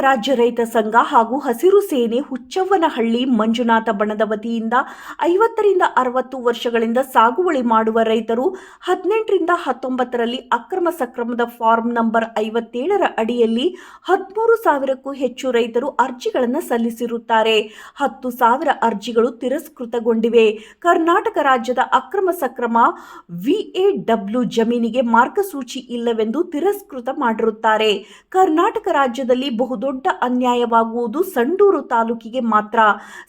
ರಾಜ್ಯ ರೈತ ಸಂಘ ಹಾಗೂ ಹಸಿರು ಸೇನೆ ಹುಚ್ಚವ್ವನಹಳ್ಳಿ ಮಂಜುನಾಥ ಬಣದ ವತಿಯಿಂದ ಐವತ್ತರಿಂದ ಅರವತ್ತು ವರ್ಷಗಳಿಂದ ಸಾಗುವಳಿ ಮಾಡುವ ರೈತರು ಹದಿನೆಂಟರಿಂದ ಹತ್ತೊಂಬತ್ತರಲ್ಲಿ ಅಕ್ರಮ ಸಕ್ರಮದ ಫಾರ್ಮ್ ನಂಬರ್ ಐವತ್ತೇಳರ ಅಡಿಯಲ್ಲಿ ಹದಿಮೂರು ಸಾವಿರಕ್ಕೂ ಹೆಚ್ಚು ರೈತರು ಅರ್ಜಿಗಳನ್ನು ಸಲ್ಲಿಸಿರುತ್ತಾರೆ. ಹತ್ತು ಸಾವಿರ ಅರ್ಜಿಗಳು ತಿರಸ್ಕೃತಗೊಂಡಿವೆ. ಕರ್ನಾಟಕ ರಾಜ್ಯದ ಅಕ್ರಮ ಸಕ್ರಮ ವಿಎಡಬ್ಲ್ಯೂ ಜಮೀನಿಗೆ ಮಾರ್ಗಸೂಚಿ ಇಲ್ಲವೆಂದು ತಿರಸ್ಕೃತ ಮಾಡಿರುತ್ತಾರೆ. ಕರ್ನಾಟಕ ರಾಜ್ಯದಲ್ಲಿ ಬಹುದೊಡ್ಡ ಅನ್ಯಾಯವಾಗುವುದು ಸಂಡೂರು ತಾಲೂಕಿಗೆ ಮಾತ್ರ.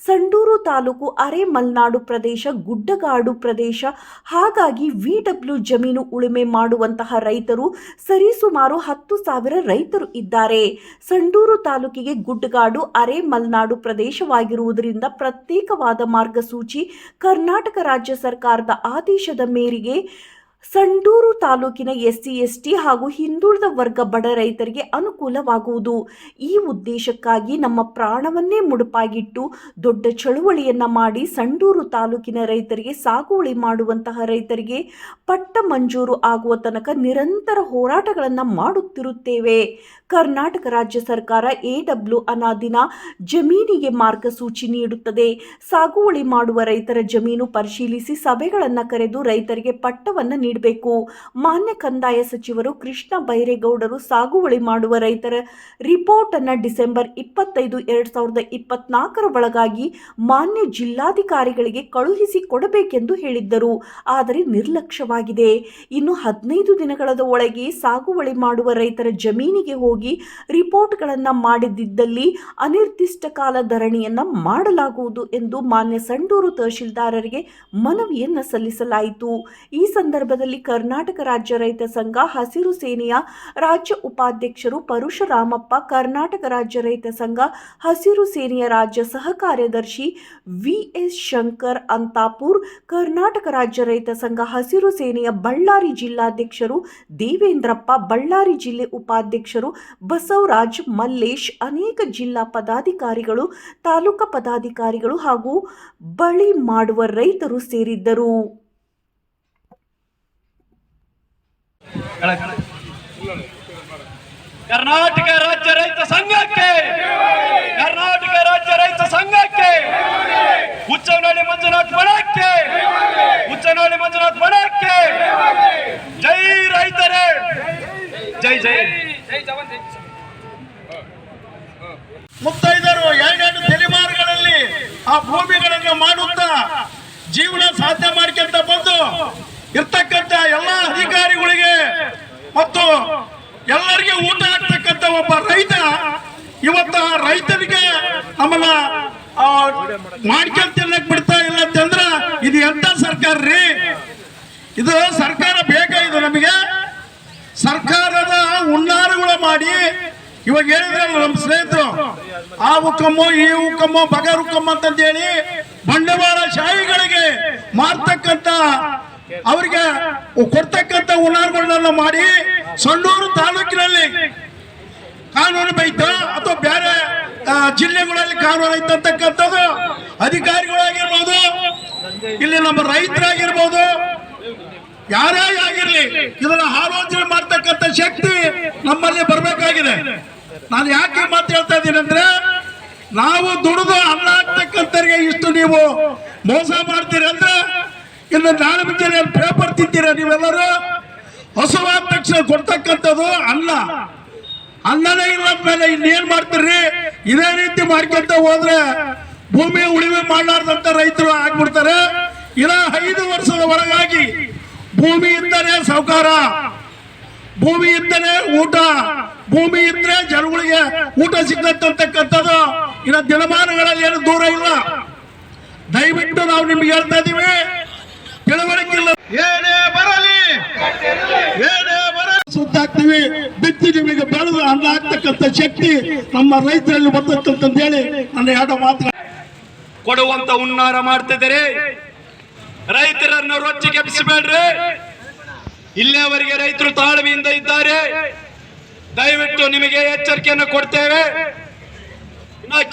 ಸಂಡೂರು ತಾಲೂಕು ಅರೆ ಮಲ್ನಾಡು ಪ್ರದೇಶ, ಗುಡ್ಡಗಾಡು ಪ್ರದೇಶ. ಹಾಗಾಗಿ ವಿಡಬ್ಲ್ಯೂ ಜಮೀನು ಉಳುಮೆ ಮಾಡುವಂತಹ ರೈತರು ಸರಿಸುಮಾರು ಹತ್ತು ಸಾವಿರ ರೈತರು ಇದ್ದಾರೆ. ಸಂಡೂರು ತಾಲೂಕಿಗೆ ಗುಡ್ಡಗಾಡು ಅರೆ ಮಲ್ನಾಡು ಪ್ರದೇಶವಾಗಿರುವುದರಿಂದ ಪ್ರತ್ಯೇಕವಾದ ಮಾರ್ಗಸೂಚಿ ಕರ್ನಾಟಕ ರಾಜ್ಯ ಸರ್ಕಾರದ ಆದೇಶದ ಮೇರೆಗೆ ಸಂಡೂರು ತಾಲೂಕಿನ ಎಸ್ಸಿ, ಎಸ್ಟಿ ಹಾಗೂ ಹಿಂದುಳಿದ ವರ್ಗ ಬಡ ರೈತರಿಗೆ ಅನುಕೂಲವಾಗುವುದು. ಈ ಉದ್ದೇಶಕ್ಕಾಗಿ ನಮ್ಮ ಪ್ರಾಣವನ್ನೇ ಮುಡುಪಾಗಿಟ್ಟು ದೊಡ್ಡ ಚಳುವಳಿಯನ್ನ ಮಾಡಿ ಸಂಡೂರು ತಾಲೂಕಿನ ರೈತರಿಗೆ ಸಾಗುವಳಿ ಮಾಡುವಂತಹ ರೈತರಿಗೆ ಪಟ್ಟ ಮಂಜೂರು ಆಗುವ ತನಕ ನಿರಂತರ ಹೋರಾಟಗಳನ್ನು ಮಾಡುತ್ತಿರುತ್ತೇವೆ. ಕರ್ನಾಟಕ ರಾಜ್ಯ ಸರ್ಕಾರ ಎಡಬ್ಲ್ಯೂ ಅನಾದಿನ ಜಮೀನಿಗೆ ಮಾರ್ಗಸೂಚಿ ನೀಡುತ್ತದೆ. ಸಾಗುವಳಿ ಮಾಡುವ ರೈತರ ಜಮೀನು ಪರಿಶೀಲಿಸಿ ಸಭೆಗಳನ್ನು ಕರೆದು ರೈತರಿಗೆ ಪಟ್ಟವನ್ನು ನೀಡಬೇಕು. ಮಾನ್ಯ ಕಂದಾಯ ಸಚಿವರು ಕೃಷ್ಣ ಬೈರೇಗೌಡರು ಸಾಗುವಳಿ ಮಾಡುವ ರೈತರ ರಿಪೋರ್ಟ್ ಅನ್ನು ಡಿಸೆಂಬರ್ ಇಪ್ಪತ್ತೈದು, ಎರಡ್ ಸಾವಿರದ ಇಪ್ಪತ್ನಾಲ್ಕರ ಒಳಗಾಗಿ ಮಾನ್ಯ ಜಿಲ್ಲಾಧಿಕಾರಿಗಳಿಗೆ ಕಳುಹಿಸಿ ಕೊಡಬೇಕೆಂದು ಹೇಳಿದ್ದರು. ಆದರೆ ನಿರ್ಲಕ್ಷ್ಯವಾಗಿದೆ. ಇನ್ನು ಹದಿನೈದು ದಿನಗಳ ಒಳಗೆ ಸಾಗುವಳಿ ಮಾಡುವ ರೈತರ ಜಮೀನಿಗೆ ಹೋಗಿ ರಿಪೋರ್ಟ್ಗಳನ್ನು ಮಾಡಿದ್ದಲ್ಲಿ ಅನಿರ್ದಿಷ್ಟ ಕಾಲ ಧರಣಿಯನ್ನು ಮಾಡಲಾಗುವುದು ಎಂದು ಮಾನ್ಯ ಸಂಡೂರು ತಹಶೀಲ್ದಾರರಿಗೆ ಮನವಿಯನ್ನು ಸಲ್ಲಿಸಲಾಯಿತು. ಈ ಸಂದರ್ಭದಲ್ಲಿ ಕರ್ನಾಟಕ ರಾಜ್ಯ ರೈತ ಸಂಘ ಹಸಿರು ಸೇನೆಯ ರಾಜ್ಯ ಉಪಾಧ್ಯಕ್ಷರು ಪರಶುರಾಮಪ್ಪ, ಕರ್ನಾಟಕ ರಾಜ್ಯ ರೈತ ಸಂಘ ಹಸಿರು ಸೇನೆಯ ರಾಜ್ಯ ಸಹ ಕಾರ್ಯದರ್ಶಿ ವಿ ಎಸ್ ಶಂಕರ್, ಅಂತಾಪುರ್ ಕರ್ನಾಟಕ ರಾಜ್ಯ ರೈತ ಸಂಘ ಹಸಿರು ಸೇನೆಯ ಬಳ್ಳಾರಿ ಜಿಲ್ಲಾಧ್ಯಕ್ಷರು ದೇವೇಂದ್ರಪ್ಪ, ಬಳ್ಳಾರಿ ಜಿಲ್ಲೆ ಉಪಾಧ್ಯಕ್ಷರು ಬಸವರಾಜ್, ಮಲ್ಲೇಶ್ ಅನೇಕ ಜಿಲ್ಲಾ ಪದಾಧಿಕಾರಿಗಳು, ತಾಲೂಕಾ ಪದಾಧಿಕಾರಿಗಳು ಹಾಗೂ ಬಳಿ ಮಾಡುವ ರೈತರು ಸೇರಿದ್ದರು. ಕರ್ನಾಟಕ ರಾಜ್ಯ ರೈತ ಸಂಘಕ್ಕೆ, ಕರ್ನಾಟಕ ರಾಜ್ಯ ರೈತ ಸಂಘಕ್ಕೆ, ಹುಚ್ಚನಹಳ್ಳಿ ಮಂಜುನಾಥ್ ಬಣಕ್ಕೆ, ಹುಚ್ಚನಹಳ್ಳಿ ಮಂಜುನಾಥ್ ಬಣಕ್ಕೆ. ಜೈ ರೈತರೇ, ಜೈ ಜೈ. ಮುತ್ತೈದರು ಎರಡೆರಡು ತಲೆಮಾರುಗಳಲ್ಲಿ ಆ ಭೂಮಿಗಳನ್ನು ಮಾಡುತ್ತಾ ಜೀವನ ಸಾಧ್ಯ ಮಾಡ್ಕೊಂತ ಬಂದು ಇರ್ತಕ್ಕಂಥ ಎಲ್ಲ ಅಧಿಕಾರಿಗಳಿಗೆ ಮತ್ತು ಎಲ್ಲರಿಗೆ ಊಟ ಹಾಕ್ತಕ್ಕಂಥ ಒಬ್ಬ ರೈತ, ಇವತ್ತ ರೈತನಿಗೆ ನಮ್ಮನ್ನ ತಿನ್ನಕ್ ಬಿಡ್ತಾ ಇಲ್ಲ ಅಂತಂದ್ರ ಇದು ಎಂತ ಸರ್ಕಾರ ರೀ? ಇದು ಸರ್ಕಾರ ಬೇಕಾ ಇದು ನಮಗೆ? ಸರ್ಕಾರದ ಹುನ್ನಾರಗಳ ಮಾಡಿ ಇವಾಗ ಹೇಳಿದ್ರೆ ನಮ್ಮ ಸ್ನೇಹಿತರು, ಆ ಹುಕ್ಕಮ್ಮು ಈ ಹುಕ್ಕಮ್ಮು ಬಗರ್ ಹುಕ್ಕಮ್ಮ ಅಂತಂದೇಳಿ ಬಂಡವಾಳ ಶಾಹಿಗಳಿಗೆ ಮಾರ್ತಕ್ಕಂತ ಅವರಿಗೆ ಕೊಡ್ತಕ್ಕಂತ ಹುನ್ನಾರಗಳನ್ನ ಮಾಡಿ ಸಣ್ಣೂರು ತಾಲೂಕಿನಲ್ಲಿ ಕಾನೂನು ಬೈತ ಅಥವಾ ಬೇರೆ ಜಿಲ್ಲೆಗಳಲ್ಲಿ ಕಾನೂನು ಐತಂತಕ್ಕಂಥದ್ದು ಅಧಿಕಾರಿಗಳಾಗಿರ್ಬೋದು, ಇಲ್ಲಿ ನಮ್ಮ ರೈತರಾಗಿರ್ಬೋದು ಯಾರೇ ಆಗಿರ್ಲಿ, ಇದನ್ನ ಆಲೋಚನೆ ಮಾಡ್ತಕ್ಕಂಥ ಶಕ್ತಿ ನಮ್ಮಲ್ಲಿ ಬರಬೇಕಾಗಿದೆ. ನಾನು ಯಾಕೆ ಮಾತು ಹೇಳ್ತಾ ಇದ್ದೀನಿ ಅಂದ್ರೆ, ನಾವು ದುಡಿದು ಅನ್ನ ಹಾಕ್ತಕ್ಕಂಥವ್ರಿಗೆ ಇಷ್ಟು ನೀವು ಮೋಸ ಮಾಡ್ತೀರಿ ಅಂದ್ರೆ, ಇನ್ನು ನಾಳೆ ಮುಂಜಾನೆ ಪೇಪರ್ ತಿಂತೀರ ನೀವೆಲ್ಲರೂ? ಹಸುವಾದ ತಕ್ಷಣ ಕೊಡ್ತಕ್ಕಂಥದ್ದು ಅನ್ನ. ಅನ್ನನೇ ಇಲ್ಲ ಮೇಲೆ ಇನ್ನೇನ್ ಮಾಡ್ತೀರಿ? ಇದೇ ರೀತಿ ಮಾಡ್ಕೊಂತ ಹೋದ್ರೆ ಭೂಮಿ ಉಳಿವೆ ಮಾಡಲಾರ್ದಂತ ರೈತರು ಆಗ್ಬಿಡ್ತಾರೆ. ಇನ್ನ ಐದು ವರ್ಷದ ಒಳಗಾಗಿ ಭೂಮಿ ಇದ್ದರೆ ಸಾವುಕಾರ ಭೂಮಿ ಇದ್ದರೆ ಊಟ ಭೂಮಿ ಇದ್ರೆ ಜನಗಳಿಗೆ ಊಟ ಸಿಗ್ತಕ್ಕಂಥದ್ದು ಇನ್ನ ದಿನಮಾನಗಳಲ್ಲಿ ಏನು ದೂರ ಇಲ್ಲ. ದಯವಿಟ್ಟು ನಾವು ನಿಮ್ಗೆ ಹೇಳ್ತಾ ಇದೀವಿ ತಿಳುವಳಿಕೆ ಇಲ್ಲ ಏನೇ ಬರಲಿ ಏನೇ ಬರ ಸುತ್ತಾಗ್ತೀವಿ ಬಿತ್ತಿ ನಿಮಗೆ ಬೆಳೆದು ಅನ್ನ ಆಗ್ತಕ್ಕಂಥ ಶಕ್ತಿ ನಮ್ಮ ರೈತರಲ್ಲಿ ಬರ್ತಕ್ಕಂಥದ್ದು ಹೇಳಿ ನನ್ನ ಎರಡು ಮಾತ್ರ. ಕೊಡುವಂತ ಉನ್ನಾರ ಮಾಡ್ತಿದ್ದೀರಿ. ರೈತರನ್ನು ರೊಚ್ಚಿಗೆಬ್ಬಿಸಬೇಡ್ರಿ ಇಲ್ಲಿಯವರೆಗೆ ರೈತರು ತಾಳ್ಮೆಯಿಂದ ಇದ್ದಾರೆ. ದಯವಿಟ್ಟು ನಿಮಗೆ ಎಚ್ಚರಿಕೆಯನ್ನು ಕೊಡ್ತೇವೆ.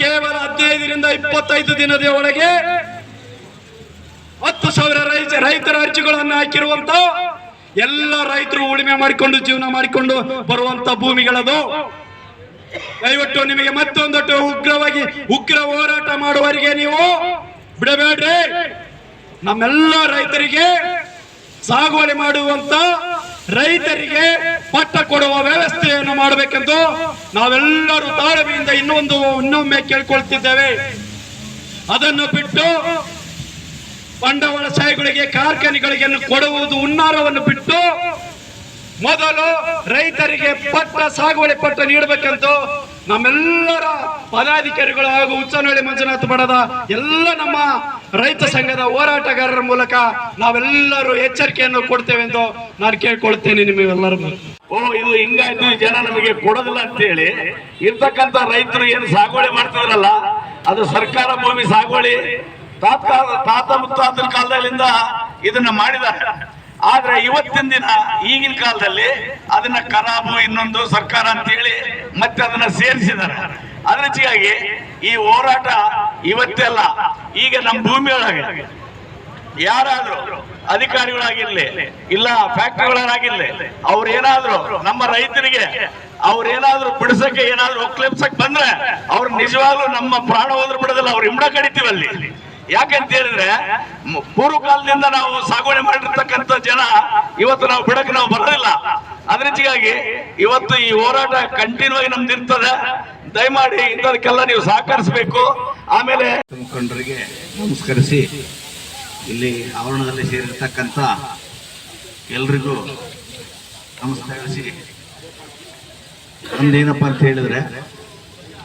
ಕೇವಲ ಹದಿನೈದರಿಂದ ಇಪ್ಪತ್ತೈದು ದಿನದ ಒಳಗೆ ಹತ್ತು ಸಾವಿರ ರೈತ ರೈತರ ಅರ್ಜಿಗಳನ್ನು ಹಾಕಿರುವಂತ ಎಲ್ಲ ರೈತರು ಉಳಿಮೆ ಮಾಡಿಕೊಂಡು, ಜೀವನ ಮಾಡಿಕೊಂಡು ಬರುವಂತ ಭೂಮಿಗಳದು. ದಯವಿಟ್ಟು ನಿಮಗೆ ಮತ್ತೊಂದಟ್ಟು ಉಗ್ರವಾಗಿ, ಉಗ್ರ ಹೋರಾಟ ಮಾಡುವವರಿಗೆ ನೀವು ಬಿಡಬೇಡ್ರಿ. ನಮ್ಮೆಲ್ಲ ರೈತರಿಗೆ ಸಾಗುವಳಿ ಮಾಡುವಂತ ರೈತರಿಗೆ ಪಟ್ಟ ಕೊಡುವ ವ್ಯವಸ್ಥೆಯನ್ನು ಮಾಡಬೇಕೆಂದು ನಾವೆಲ್ಲರೂ ತಾಳ್ಮೆಯಿಂದ ಇನ್ನೊಂದು ಇನ್ನೊಮ್ಮೆ ಕೇಳ್ಕೊಳ್ತಿದ್ದೇವೆ. ಅದನ್ನು ಬಿಟ್ಟು ಬಂಡವಾಳ ಬಂಡವಾಳಶಾಹಿಗಳಿಗೆ ಕಾರ್ಖಾನೆಗಳಿಗೆ ಕೊಡುವುದು ಉನ್ನಾರವನ್ನು ಬಿಟ್ಟು ಮೊದಲು ರೈತರಿಗೆ ಪಟ್ಟ ಸಾಗುವಳಿ ಪಟ್ಟ ನೀಡಬೇಕೆಂದು ನಮ್ಮೆಲ್ಲರ ಪದಾಧಿಕಾರಿಗಳು ಹಾಗೂ ಉಚ್ಚನಹಳ್ಳಿ ಮಂಜುನಾಥ ಬಡದ ಎಲ್ಲ ನಮ್ಮ ರೈತ ಸಂಘದ ಹೋರಾಟಗಾರರ ಮೂಲಕ ನಾವೆಲ್ಲರೂ ಎಚ್ಚರಿಕೆಯನ್ನು ಕೊಡ್ತೇವೆ ಎಂದು ನಾನು ಕೇಳ್ಕೊಳ್ತೇನೆ ನಿಮಗೆಲ್ಲರೂ ಓ, ಇದು ಹಿಂಗಾಯ್ತು ಜನ ನಮಗೆ ಕೊಡೋದಿಲ್ಲ ಅಂತ ಹೇಳಿ ಇರ್ತಕ್ಕಂತ ರೈತರು ಏನು ಸಾಗುವಳಿ ಮಾಡ್ತಿದ್ರಲ್ಲ, ಅದು ಸರ್ಕಾರ ಭೂಮಿ ಸಾಗುವಳಿ ತಾತ್ಕಾಲ ತಾತ ಮುತ್ತಾತನ ಕಾಲದಲ್ಲಿಂದ ಇದನ್ನ ಮಾಡಿದ್ದಾರೆ. ಆದ್ರೆ ಇವತ್ತಿನ ದಿನ, ಈಗಿನ ಕಾಲದಲ್ಲಿ ಅದನ್ನ ಕರಾಬು ಇನ್ನೊಂದು ಸರ್ಕಾರ ಅಂತ ಹೇಳಿ ಮತ್ತೆ ಅದನ್ನ ಸೇರಿಸಿದ್ದಾರೆ. ಅದ್ರ ಹೆಚ್ಚಿಗಾಗಿ ಈ ಹೋರಾಟ ಇವತ್ತೆಲ್ಲ ಈಗ ನಮ್ಮ ಭೂಮಿಯೊಳಗೆ. ಯಾರಾದ್ರೂ ಅಧಿಕಾರಿಗಳಾಗಿರ್ಲಿ, ಇಲ್ಲ ಫ್ಯಾಕ್ಟ್ರಿಗಳಾಗಿರ್ಲಿ ಅವ್ರು ಏನಾದ್ರು ನಮ್ಮ ರೈತರಿಗೆ, ಅವ್ರೇನಾದ್ರೂ ಬಿಡಿಸಕ್ಕೆ ಏನಾದ್ರು ಒಕ್ಲೆಪ್ಸಕ್ ಬಂದ್ರೆ ಅವ್ರು ನಿಜವಾಗ್ಲೂ ನಮ್ಮ ಪ್ರಾಣ ಹೋದ್ರು ಬಿಡೋದಿಲ್ಲ, ಅವ್ರು ಹಿಂಡ ಕಡಿತೀವಲ್ಲಿ ಯಾಕಂತ ಹೇಳಿದ್ರೆ, ಮ- ಪೂರ್ವ ಕಾಲದಿಂದ ನಾವು ಸಾಗುವಳಿ ಮಾಡಿರ್ತಕ್ಕಂಥ ಜನ ಇವತ್ತು ನಾವು ಬಿಡಕ್ಕೆ ನಾವು ಬರೋದಿಲ್ಲ ಅದ್ರ ಇವತ್ತು ಈ ಹೋರಾಟ ಕಂಟಿನ್ಯೂ ಆಗಿ ನಮ್ದು ಇರ್ತದೆ ದಯಮಾಡಿ ಇಂಥದಕ್ಕೆಲ್ಲ ನೀವು ಸಹಕರಿಸಬೇಕು. ಆಮೇಲೆ ಮುಖಂಡರಿಗೆ ನಮಸ್ಕರಿಸಿ, ಇಲ್ಲಿ ಆವರಣದಲ್ಲಿ ಸೇರಿರ್ತಕ್ಕಂಥ ಎಲ್ರಿಗೂ ನಮಸ್ಕರಿಸಿ ಒಂದೇನಪ್ಪ ಅಂತ ಹೇಳಿದ್ರೆ,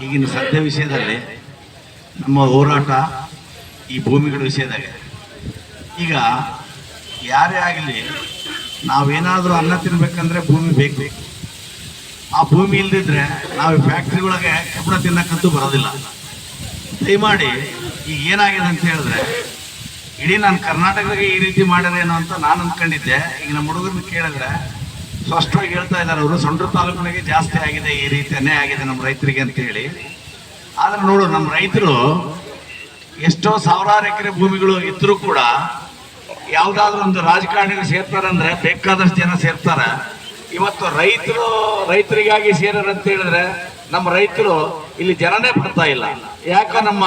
ಈಗಿನ ಸದ್ಯ ವಿಷಯದಲ್ಲಿ ನಮ್ಮ ಹೋರಾಟ ಈ ಭೂಮಿಗಳ ವಿಷಯದಾಗ ಈಗ ಯಾರೇ ಆಗಲಿ ನಾವೇನಾದರೂ ಅನ್ನ ತಿನ್ಬೇಕಂದ್ರೆ ಭೂಮಿ ಬೇಕು. ಆ ಭೂಮಿ ಇಲ್ದಿದ್ರೆ ನಾವು ಫ್ಯಾಕ್ಟ್ರಿ ಒಳಗೆ ಕಬ್ಬಣ ತಿನ್ನಕ್ಕಂತೂ ಬರೋದಿಲ್ಲ. ದಯಮಾಡಿ ಈಗ ಏನಾಗಿದೆ ಅಂತ ಹೇಳಿದ್ರೆ, ಇಡೀ ನಾನು ಕರ್ನಾಟಕದಾಗೆ ಈ ರೀತಿ ಮಾಡ್ಯಾರೇನೋ ಅಂತ ನಾನು ಅಂದ್ಕೊಂಡಿದ್ದೆ ಈಗ ನಮ್ಮ ಹುಡುಗರನ್ನ ಕೇಳಿದ್ರೆ ಸ್ಪಷ್ಟವಾಗಿ ಹೇಳ್ತಾ ಇದ್ದಾರೆ ಅವರು ಸೊಂಡ್ರ ತಾಲೂಕಿನಾಗೆ ಜಾಸ್ತಿ ಆಗಿದೆ, ಈ ರೀತಿ ಅನ್ಯಾಯ ಆಗಿದೆ ನಮ್ಮ ರೈತರಿಗೆ ಅಂತ ಹೇಳಿ. ಆದ್ರೆ ನೋಡು, ನಮ್ಮ ರೈತರು ಎಷ್ಟೋ ಸಾವಿರಾರು ಎಕರೆ ಭೂಮಿಗಳು ಇದ್ರೂ ಕೂಡ ಯಾವುದಾದ್ರೂ ಒಂದು ರಾಜಕಾರಣಿಗಳು ಸೇರ್ತಾರಂದ್ರೆ ಬೇಕಾದಷ್ಟು ಜನ ಸೇರ್ತಾರ. ಇವತ್ತು ರೈತರು, ರೈತರಿಗಾಗಿ ಅಂತ ಹೇಳಿದ್ರೆ ನಮ್ಮ ರೈತರು ಇಲ್ಲಿ ಜನನೇ ಬರ್ತಾ ಇಲ್ಲ. ಯಾಕ ನಮ್ಮ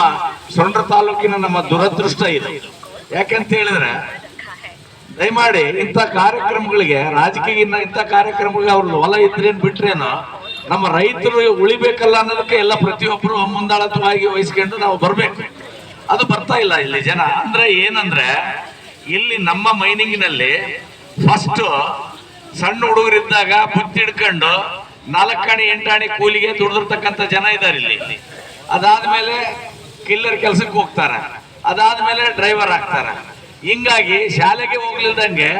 ಸೊಂಡ್ರ ತಾಲೂಕಿನ ನಮ್ಮ ದುರದೃಷ್ಟ ಇದೆ. ಯಾಕಂತ ಹೇಳಿದ್ರೆ, ದಯಮಾಡಿ ಇಂಥ ಕಾರ್ಯಕ್ರಮಗಳಿಗೆ ರಾಜಕೀಯ ಇಂಥ ಕಾರ್ಯಕ್ರಮಗಳಿಗೆ ಅವ್ರ ಹೊಲ ಇದ್ರೇನು ಬಿಟ್ರೇನು, ನಮ್ಮ ರೈತರು ಉಳಿಬೇಕಲ್ಲ ಅನ್ನೋದಕ್ಕೆ ಎಲ್ಲ ಪ್ರತಿಯೊಬ್ಬರು ಮುಂದಾಳತ್ವವಾಗಿ ವಹಿಸ್ಕೊಂಡು ನಾವು ಬರಬೇಕು. ಅದು ಬರ್ತಾ ಇಲ್ಲ ಇಲ್ಲಿ ಜನ. ಅಂದ್ರೆ ಏನಂದ್ರೆ, ಇಲ್ಲಿ ನಮ್ಮ ಮೈನಿಂಗಿನಲ್ಲಿ ಫಸ್ಟ್ ಸಣ್ಣ ಹುಡುಗರಿದ್ದಾಗ ಬುತ್ತಿ ಹಿಡ್ಕೊಂಡು ನಾಲ್ಕಾಣಿ, ಎಂಟಾಣಿ ಕೂಲಿಗೆ ದುಡಿದಿರ್ತಕ್ಕಂಥ ಜನ ಇದ್ದಾರೆ ಇಲ್ಲಿ. ಅದಾದ್ಮೇಲೆ ಕಿಲ್ಲರ್ ಕೆಲ್ಸಕ್ಕೆ ಹೋಗ್ತಾರ. ಅದಾದ್ಮೇಲೆ ಡ್ರೈವರ್ ಆಗ್ತಾರೆ. ಹಿಂಗಾಗಿ ಶಾಲೆಗೆ ಹೋಗ್ಲಿಲ್ದಂಗೆ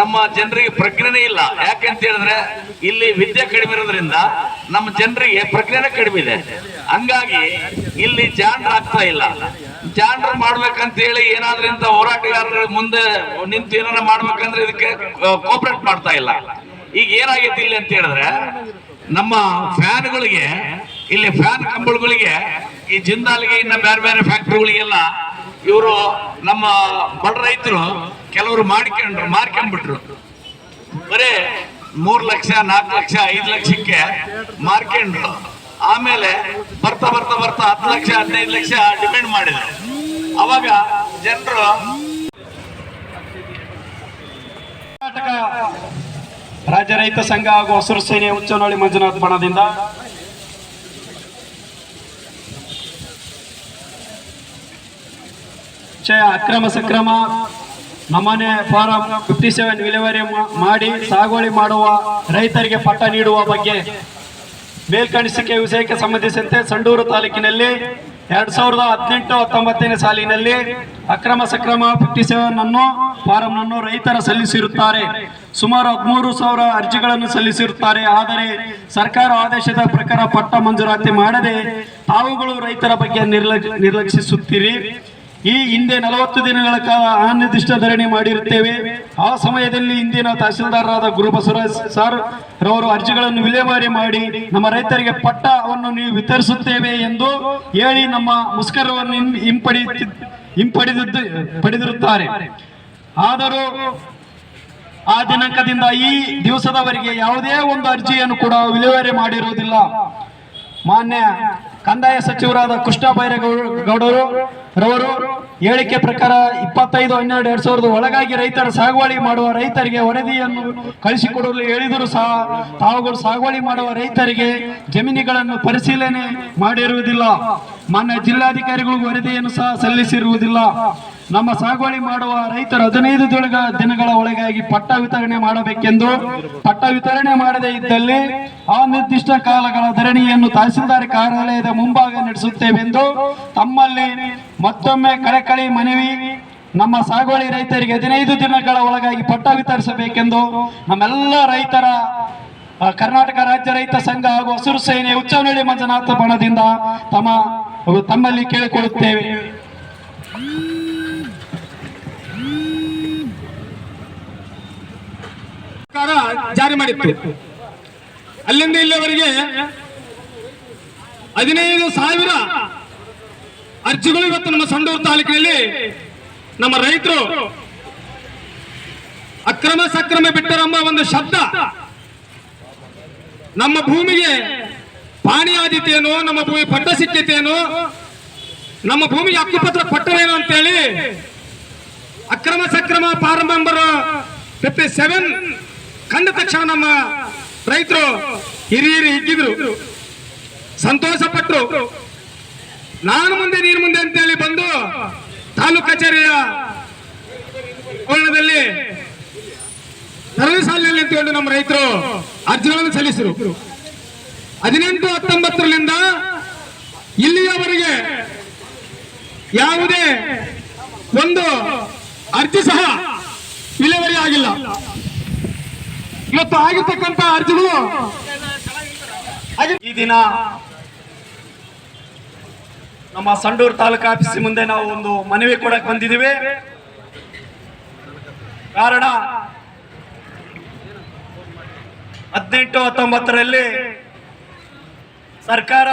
ನಮ್ಮ ಜನರಿಗೆ ಪ್ರಜ್ಞೆನೇ ಇಲ್ಲ. ಯಾಕೆಂತ ಹೇಳಿದ್ರೆ ಇಲ್ಲಿ ವಿದ್ಯೆ ಕಡಿಮೆ ಇರೋದ್ರಿಂದ ನಮ್ಮ ಜನರಿಗೆ ಪ್ರಜ್ಞೆನೇ ಕಡಿಮೆ ಇದೆ. ಹಂಗಾಗಿ ಇಲ್ಲಿ ಜಾಣರಾಗ್ತಾ ಇಲ್ಲ. ಜಾಂಡ್ರ ಮಾಡ್ಬೇಕಂತ ಹೇಳಿ ಏನಾದ್ರೂ ಇಂತ ಹೋರಾಟಗಾರರ ಮುಂದೆ ನಿಂತು ಏನಾರ ಮಾಡ್ಬೇಕಂದ್ರೆ ಇದಕ್ಕೆ ಕೋಪರೇಟ್ ಮಾಡ್ತಾ ಇಲ್ಲ. ಈಗ ಏನಾಗೈತಿ ಇಲ್ಲಿ ಅಂತ ಹೇಳಿದ್ರೆ, ನಮ್ಮ ಫ್ಯಾನ್ಗಳಿಗೆ, ಇಲ್ಲಿ ಫ್ಯಾನ್ ಕಂಬಳಗಳಿಗೆ, ಈ ಜಿಂದಾಲ್ಗೆ ಇನ್ನ ಬೇರೆ ಬೇರೆ ಫ್ಯಾಕ್ಟ್ರಿಗಳಿಗೆಲ್ಲ ಇವರು ನಮ್ಮ ಬಡ ರೈತರು ಕೆಲವರು ಮಾಡ್ಕೊಂಡ್ರು ಮಾರ್ಕೊಂಡ್ಬಿಟ್ರು ಬರೇ ಮೂರ್ ಲಕ್ಷ, ನಾಲ್ಕು ಲಕ್ಷ, ಐದು ಲಕ್ಷಕ್ಕೆ ಮಾರ್ಕೊಂಡ್ರು. ಆಮೇಲೆ ಬರ್ತಾ ಬರ್ತಾ ಬರ್ತಾ ಹತ್ತು ಲಕ್ಷ, ಹದಿನೈದು ಲಕ್ಷ ಡಿಪೆಂಡ್ ಮಾಡಿದ್ರು. ಅವಾಗ ಜನರು ಕರ್ನಾಟಕ ರಾಜ್ಯ ರೈತ ಸಂಘ ಹಾಗೂ ಹಸಿರು ಸೇನೆ ಉಚ್ಚನಹಳ್ಳಿ ಮಂಜುನಾಥ್ ಬಣದಿಂದ ಅಕ್ರಮ ಸಕ್ರಮ ನಮ್ಮನೆ ಫಾರಂ ಫಿಫ್ಟಿ ಸೆವೆನ್ ವಿಲೇವಾರಿ ಮಾಡಿ, ಸಾಗುವಳಿ ಮಾಡುವ ರೈತರಿಗೆ ಪಟ್ಟ ನೀಡುವ ಬಗ್ಗೆ ಮೇಲ್ಕಾಣಿಸಿಕೆ ವಿಷಯಕ್ಕೆ ಸಂಬಂಧಿಸಿದಂತೆ ಸಂಡೂರು ತಾಲೂಕಿನಲ್ಲಿ ಎರಡ್ ಸಾವಿರದ ಹದಿನೆಂಟು ಹತ್ತೊಂಬತ್ತನೇ ಸಾಲಿನಲ್ಲಿ ಅಕ್ರಮ ಸಕ್ರಮ ಫಿಫ್ಟಿ ಸೆವೆನ್ ಅನ್ನು ಫಾರಂ ಅನ್ನು ರೈತರ ಸಲ್ಲಿಸಿರುತ್ತಾರೆ. ಸುಮಾರು ಹದಿಮೂರು ಸಾವಿರ ಅರ್ಜಿಗಳನ್ನು ಸಲ್ಲಿಸಿರುತ್ತಾರೆ. ಆದರೆ ಸರ್ಕಾರ ಆದೇಶದ ಪ್ರಕಾರ ಪಟ್ಟ ಮಂಜೂರಾತಿ ಮಾಡದೆ ತಾವುಗಳು ರೈತರ ಬಗ್ಗೆ ನಿರ್ಲಕ್ಷ ನಿರ್ಲಕ್ಷಿಸುತ್ತೀರಿ. ಈ ಹಿಂದೆ ನಲವತ್ತು ದಿನಗಳ ಕಾಲ ಅನಿರ್ದಿಷ್ಟ ಧರಣಿ ಮಾಡಿರುತ್ತೇವೆ. ಆ ಸಮಯದಲ್ಲಿ ಇಂದಿನ ತಹಸೀಲ್ದಾರರಾದ ಗುರುಬಸವರಾಜ್ ಸರ್ ರವರು ಅರ್ಜಿಗಳನ್ನು ವಿಲೇವಾರಿ ಮಾಡಿ ನಮ್ಮ ರೈತರಿಗೆ ಪಟ್ಟವನ್ನು ನೀವು ವಿತರಿಸುತ್ತೇವೆ ಎಂದು ಹೇಳಿ ನಮ್ಮ ಮುಷ್ಕರವನ್ನು ಹಿಂಪಡಿ ಹಿಂಪಡೆದಿದ್ದು, ಪಡೆದಿರುತ್ತಾರೆ. ಆದರೂ ಆ ದಿನಾಂಕದಿಂದ ಈ ದಿವಸದವರೆಗೆ ಯಾವುದೇ ಒಂದು ಅರ್ಜಿಯನ್ನು ಕೂಡ ವಿಲೇವಾರಿ ಮಾಡಿರುವುದಿಲ್ಲ. ಮಾನ್ಯ ಕಂದಾಯ ಸಚಿವರಾದ ಕೃಷ್ಣ ಬೈರೇಗೌಡರು ರವರು, ಹೇಳಿಕೆ ಪ್ರಕಾರ ಇಪ್ಪತ್ತೈದು, ಹನ್ನೆರಡು, ಎರಡ್ ಸಾವಿರದ ಒಳಗಾಗಿ ರೈತರ ಸಾಗುವಳಿ ಮಾಡುವ ರೈತರಿಗೆ ವರದಿಯನ್ನು ಕಳಿಸಿಕೊಡಲು ಹೇಳಿದರೂ ಸಹ ತಾವುಗಳು ಸಾಗುವಳಿ ಮಾಡುವ ರೈತರಿಗೆ ಜಮೀನುಗಳನ್ನು ಪರಿಶೀಲನೆ ಮಾಡಿರುವುದಿಲ್ಲ. ಮಾನ್ಯ ಜಿಲ್ಲಾಧಿಕಾರಿಗಳು ವರದಿಯನ್ನು ಸಹ ಸಲ್ಲಿಸಿರುವುದಿಲ್ಲ. ನಮ್ಮ ಸಾಗುವಳಿ ಮಾಡುವ ರೈತರು ಹದಿನೈದು ದಿನಗಳ ದಿನಗಳ ಒಳಗಾಗಿ ಪಟ್ಟ ವಿತರಣೆ ಮಾಡಬೇಕೆಂದು, ಪಟ್ಟ ವಿತರಣೆ ಮಾಡದೇ ಇದ್ದಲ್ಲಿ ಅನಿರ್ದಿಷ್ಟ ಕಾಲಗಳ ಧರಣಿಯನ್ನು ತಹಸೀಲ್ದಾರ್ ಕಾರ್ಯಾಲಯದ ಮುಂಭಾಗ ನಡೆಸುತ್ತೇವೆಂದು, ತಮ್ಮಲ್ಲಿ ಮತ್ತೊಮ್ಮೆ ಕಳಕಳಿ ಮನವಿ ನಮ್ಮ ಸಾಗುವಳಿ ರೈತರಿಗೆ ಹದಿನೈದು ದಿನಗಳ ಒಳಗಾಗಿ ಪಟ್ಟ ವಿತರಿಸಬೇಕೆಂದು ನಮ್ಮೆಲ್ಲ ರೈತರ ಕರ್ನಾಟಕ ರಾಜ್ಯ ರೈತ ಸಂಘ ಹಾಗೂ ಹಸಿರು ಸೇನೆ ಉಚ್ಚನಳ್ಳಿ ಮಂಜುನಾಥ ಬಣದಿಂದ ತಮ್ಮ, ತಮ್ಮಲ್ಲಿ ಕೇಳಿಕೊಳ್ಳುತ್ತೇವೆ. ಸರ್ಕಾರ ಜಾರಿ ಮಾಡಿತ್ತು. ಅಲ್ಲಿಂದ ಇಲ್ಲಿವರೆಗೆ ಹದಿನೈದು ಸಾವಿರ ಅರ್ಜಿಗಳು ಇವತ್ತು ನಮ್ಮ ಸಂಡೂರು ತಾಲೂಕಿನಲ್ಲಿ ನಮ್ಮ ರೈತರು ಅಕ್ರಮ ಸಕ್ರಮ ಬಿಟ್ಟರೆಂಬ ಒಂದು ಶಬ್ದ ನಮ್ಮ ಭೂಮಿಗೆ ಪಾಣಿ ನಮ್ಮ ಭೂಮಿ ಪಟ್ಟ ಸಿಕ್ಕಿತೇನು ನಮ್ಮ ಭೂಮಿಗೆ ಹಕ್ಕುಪತ್ರ ಕೊಟ್ಟರೇನು ಅಂತೇಳಿ ಅಕ್ರಮ ಸಕ್ರಮ ಫಾರ್ಮ್ ನಂಬರ್ ಫಿಫ್ಟಿ ಸೆವೆನ್ ಕಂಡ ತಕ್ಷಣ ನಮ್ಮ ರೈತರು ಹಿರಿಯರು ಹಿಗ್ಗಿದ್ರು. ಸಂತೋಷ ಪಟ್ಟರು ನಾನು ಮುಂದೆ, ನೀನು ಮುಂದೆ ಅಂತೇಳಿ ಬಂದು ತಾಲೂಕು ಕಚೇರಿಯ ಕೋಣದಲ್ಲಿ ಸರಳ ಸಾಲಿನಲ್ಲಿ ಹೇಳಿ ನಮ್ಮ ರೈತರು ಅರ್ಜಿಗಳನ್ನು ಸಲ್ಲಿಸಿರು ಹದಿನೆಂಟು ಹತ್ತೊಂಬತ್ತರಲ್ಲಿಂದ ಇಲ್ಲಿಯವರೆಗೆ ಯಾವುದೇ ಒಂದು ಅರ್ಜಿ ಸಹ ಇಲ್ಲಿವರೆಗೆ ಆಗಿಲ್ಲ. ಇವತ್ತು ಆಗಿರ್ತಕ್ಕಂಥ ಅರ್ಜಿಗಳು ಈ ದಿನ ನಮ್ಮ ಸಂಡೂರು ತಾಲೂಕು ಆಫೀಸ್ ಮುಂದೆ ನಾವು ಒಂದು ಮನವಿ ಕೊಡಕ್ ಬಂದಿದ್ದೀವಿ. ಕಾರಣ ಹದಿನೆಂಟು ಹತ್ತೊಂಬತ್ತರಲ್ಲಿ ಸರ್ಕಾರ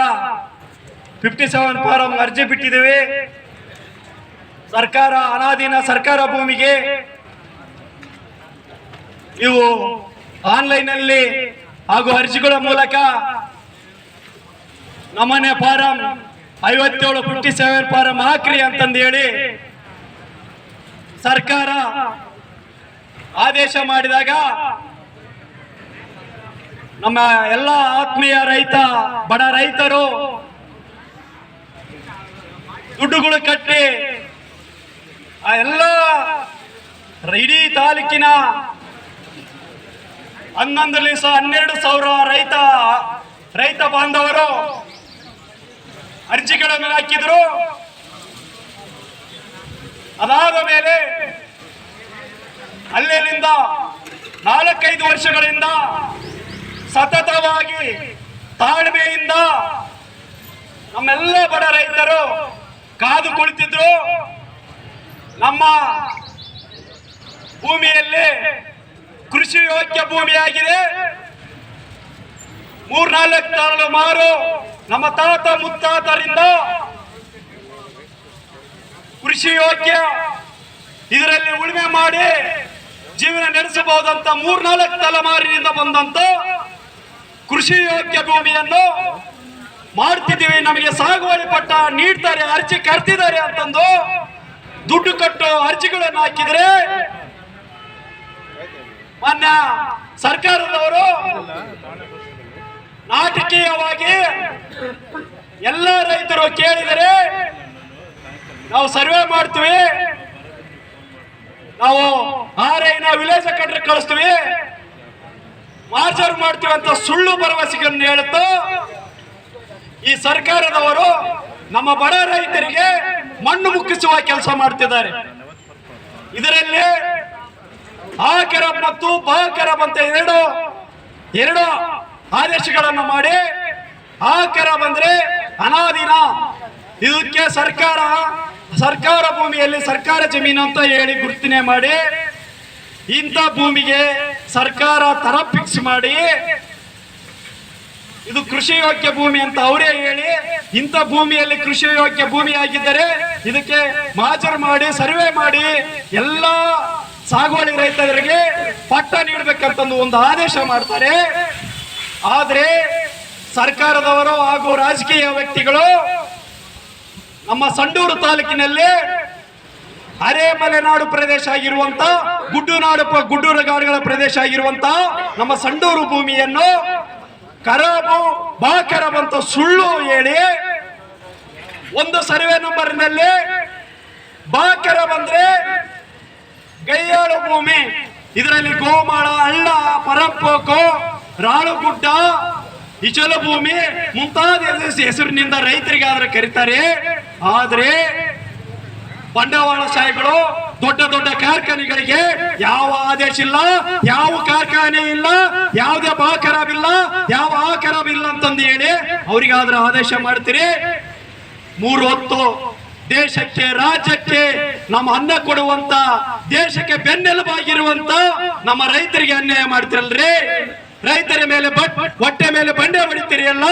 ಫಿಫ್ಟಿ ಸೆವೆನ್ ಫಾರಂ ಅರ್ಜಿ ಬಿಟ್ಟಿದ್ದೀವಿ. ಸರ್ಕಾರ ಅನಾದೀನ ಸರ್ಕಾರ ಭೂಮಿಗೆ ಇವು ಆನ್ಲೈನಲ್ಲಿ ಹಾಗೂ ಅರ್ಜಿಗಳ ಮೂಲಕ ನಮ್ಮನೆ ಫಾರಂ ಐವತ್ತೇಳು ಫಿಫ್ಟಿ ಸೆವೆನ್ ಫಾರಂ ಹಾಕ್ರಿ ಅಂತಂದು ಹೇಳಿ ಸರ್ಕಾರ ಆದೇಶ ಮಾಡಿದಾಗ ನಮ್ಮ ಎಲ್ಲ ಆತ್ಮೀಯ ರೈತ, ಬಡ ರೈತರು ದುಡ್ಡುಗಳು ಕಟ್ಟಿ ಆ ಎಲ್ಲ ಇಡೀ ತಾಲೂಕಿನ ಹನ್ನೊಂದು ಲಕ್ಷ ಹನ್ನೆರಡು ಸಾವಿರ ರೈತ ರೈತ ಬಾಂಧವರು ಅರ್ಜಿಗಳನ್ನು ಹಾಕಿದ್ರು. ಅದಾದ ಮೇಲೆ ಅಲ್ಲಿನಿಂದ ನಾಲ್ಕೈದು ವರ್ಷಗಳಿಂದ ಸತತವಾಗಿ ತಾಳ್ಮೆಯಿಂದ ನಮ್ಮೆಲ್ಲ ಬಡ ರೈತರು ಕಾದು ಕುಳಿತಿದ್ರು. ನಮ್ಮ ಭೂಮಿಯಲ್ಲಿ ಕೃಷಿ ಯೋಗ್ಯ ಭೂಮಿಯಾಗಿದೆ. ಮೂರ್ನಾಲ್ಕು ತಾಳು ಮಾರು ನಮ್ಮ ತಾತ ಮುತ್ತಾತರಿಂದ ಕೃಷಿ ಯೋಗ್ಯ ಇದರಲ್ಲಿ ಉಳುಮೆ ಮಾಡಿ ಜೀವನ ನಡೆಸಬಹುದಂತ ಮೂರ್ನಾಲ್ಕು ತಲೆಮಾರಿನಿಂದ ಬಂದಂತ ಕೃಷಿ ಯೋಗ್ಯ ಭೂಮಿಯನ್ನು ಮಾಡ್ತಿದ್ದೀವಿ. ನಮಗೆ ಸಾಗುವಳಿ ಪಟ್ಟ ನೀಡ್ತಾರೆ, ಅರ್ಜಿ ಕರ್ತಿದ್ದಾರೆ ಅಂತಂದು ದುಡ್ಡು ಕಟ್ಟು ಅರ್ಜಿಗಳನ್ನು ಹಾಕಿದ್ರೆ ಮಾನ್ಯ ಸರ್ಕಾರದವರು ನಾಟಕೀಯವಾಗಿ ಎಲ್ಲ ರೈತರು ಕೇಳಿದರೆ ನಾವು ಸರ್ವೆ ಮಾಡ್ತೀವಿ. ನಾವು ಆರೈನ ವಿಲೇಜ್ ಕಂಡ್ರೆ ಕಳಿಸ್ತೀವಿ. ಮಾರ್ಚರ್ ಮಾಡ್ತೀವಿ ಅಂತ ಸುಳ್ಳು ಭರವಸೆಗಳನ್ನು ಹೇಳುತ್ತೋ ಈ ಸರ್ಕಾರದವರು ನಮ್ಮ ಬಡ ರೈತರಿಗೆ ಮಣ್ಣು ಮುಕ್ಕಿಸುವ ಕೆಲಸ ಮಾಡ್ತಿದ್ದಾರೆ. ಇದರಲ್ಲಿ ಆ ಮತ್ತು ಬ ಅಂತ ಎರಡು ಎರಡು ಆದೇಶಗಳನ್ನು ಮಾಡಿ ಆ ಕೆರಬ್ ಅಂದ್ರೆ ಅನಾದಿನ. ಇದಕ್ಕೆ ಸರ್ಕಾರ ಸರ್ಕಾರ ಭೂಮಿಯಲ್ಲಿ ಸರ್ಕಾರ ಜಮೀನು ಅಂತ ಹೇಳಿ ಗುರುತಿನೇ ಮಾಡಿ, ಇಂಥ ಭೂಮಿಗೆ ಸರ್ಕಾರ ತರ ಫಿಕ್ಸ್ ಮಾಡಿ, ಇದು ಕೃಷಿ ಯೋಗ್ಯ ಭೂಮಿ ಅಂತ ಅವರೇ ಹೇಳಿ, ಇಂಥ ಭೂಮಿಯಲ್ಲಿ ಕೃಷಿ ಯೋಗ್ಯ ಭೂಮಿ ಆಗಿದ್ದರೆ ಇದಕ್ಕೆ ಮಾಜರ್ ಮಾಡಿ, ಸರ್ವೆ ಮಾಡಿ, ಎಲ್ಲ ಸಾಗುವಳಿ ರೈತರಿಗೆ ಪಟ್ಟ ನೀಡಬೇಕಂತಂದು ಒಂದು ಆದೇಶ ಮಾಡ್ತಾರೆ. ಆದ್ರೆ ಸರ್ಕಾರದವರು ಹಾಗೂ ರಾಜಕೀಯ ವ್ಯಕ್ತಿಗಳು ನಮ್ಮ ಸಂಡೂರು ತಾಲೂಕಿನಲ್ಲಿ ಅರೆ ಮಲೆನಾಡು ಪ್ರದೇಶ ಆಗಿರುವಂತ ಗುಡ್ಡುನಾಡು ಗುಡ್ಡುಗಾಡುಗಳ ಪ್ರದೇಶ ಆಗಿರುವಂತ ನಮ್ಮ ಸಂಡೂರು ಭೂಮಿಯನ್ನು ಕರಾಬು ಬಾ ಖರಾಬ್ ಅಂತ ಸುಳ್ಳು ಹೇಳಿ ಒಂದು ಸರ್ವೆ ನಂಬರ್ನಲ್ಲಿ ಬಾಕರ ಖರಾಬ್ ಅಂದ್ರೆ ಗೈಯಾಳು ಭೂಮಿ, ಇದರಲ್ಲಿ ಗೋಮಾಳ, ಹಳ್ಳ, ಪರಂಪೋಕು, ರಾಳುಗುಡ್ಡ, ಇಚಲ ಭೂಮಿ ಮುಂತಾದ ಹೆಸ- ಹೆಸರಿನಿಂದ ರೈತರಿಗೆ ಆದ್ರೆ ಕರೀತಾರೆ. ಆದ್ರೆ ಬಂಡವಾಳಶಾಹಿಗಳು ದೊಡ್ಡ ದೊಡ್ಡ ಕಾರ್ಖಾನೆಗಳಿಗೆ ಯಾವ ಆದೇಶ ಇಲ್ಲ, ಯಾವ ಕಾರ್ಖಾನೆ ಇಲ್ಲ, ಯಾವುದೇ ಬಾ ಖರಾಬ್ ಇಲ್ಲ, ಯಾವ ಆ ಖರಾಬ್ ಇಲ್ಲ ಅಂತಂದು ಹೇಳಿ ಆದೇಶ ಮಾಡ್ತೀರಿ. ಮೂರು ಹೊತ್ತು ದೇಶಕ್ಕೆ, ರಾಜ್ಯಕ್ಕೆ ನಮ್ಮ ಅನ್ನ ಕೊಡುವಂತ, ದೇಶಕ್ಕೆ ಬೆನ್ನೆಲುಬಾಗಿರುವಂತ ನಮ್ಮ ರೈತರಿಗೆ ಅನ್ಯಾಯ ಮಾಡ್ತಿರಲ್ರಿ? ರೈತರ ಮೇಲೆ ಬಟ್, ಹೊಟ್ಟೆ ಮೇಲೆ ಬಂಡೆ ಹೊಡಿತೀರಿ ಎಲ್ಲ